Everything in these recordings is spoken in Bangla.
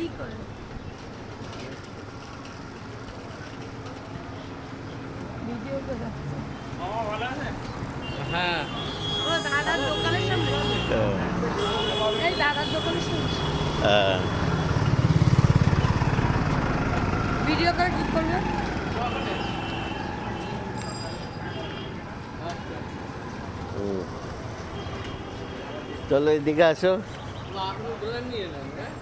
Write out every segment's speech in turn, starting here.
কি করে? ভিডিও করে হ্যাঁ। ও দাদার দোকানের সামনে। এই দাদার দোকানের সামনে। হ্যাঁ। ভিডিও করে কি করবে। চলো এদিকে আসো। নিয়ে নেন হ্যাঁ?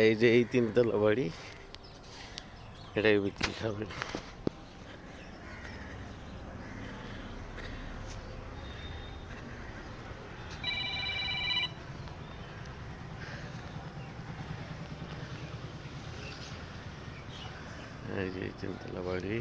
এই যে এই তিনতলা বাড়ি এটাই বিক্রি খাবে এই যে তিনতলা বাড়ি।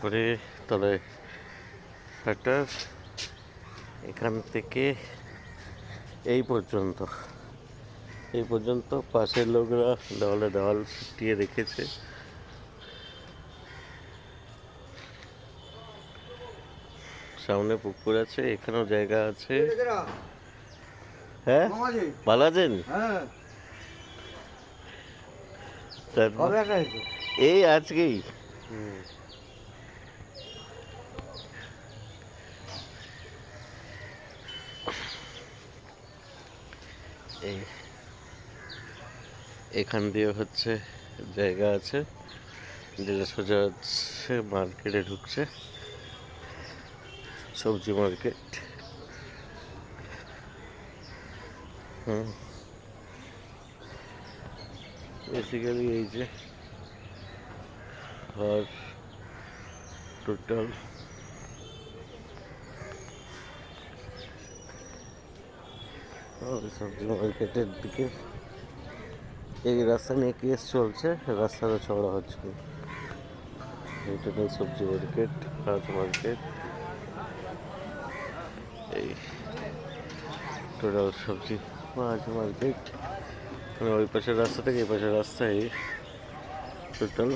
পরে তবে শাটার এখান থেকে এই পর্যন্ত। এই পর্যন্ত পাশের লোকরা দেওয়ালে দেওয়াল ছিটিয়ে রেখেছে। সামনে পুকুর আছে এখানেও জায়গা আছে। হ্যাঁ? মামাজি। ভালো আছেন? হ্যাঁ। এই আজকেই। এই এখান দিয়ে হচ্ছে জায়গা আছে। যেটা সোজা হচ্ছে মার্কেটে ঢুকছে। সবজি মার্কেট হুম। বেসিক্যালি এই যে, আর টোটাল সবজি মার্কেটের দিকে। এই রাস্তা নিয়ে কেস চলছে রাস্তাটা চওড়া হচ্ছে। টোটাল সবজি মার্কেট মার্কেট এই টোটাল সবজি মাছ মার্কেট মানে ওই পাশের রাস্তা থেকে এই পাশের রাস্তায় টোটাল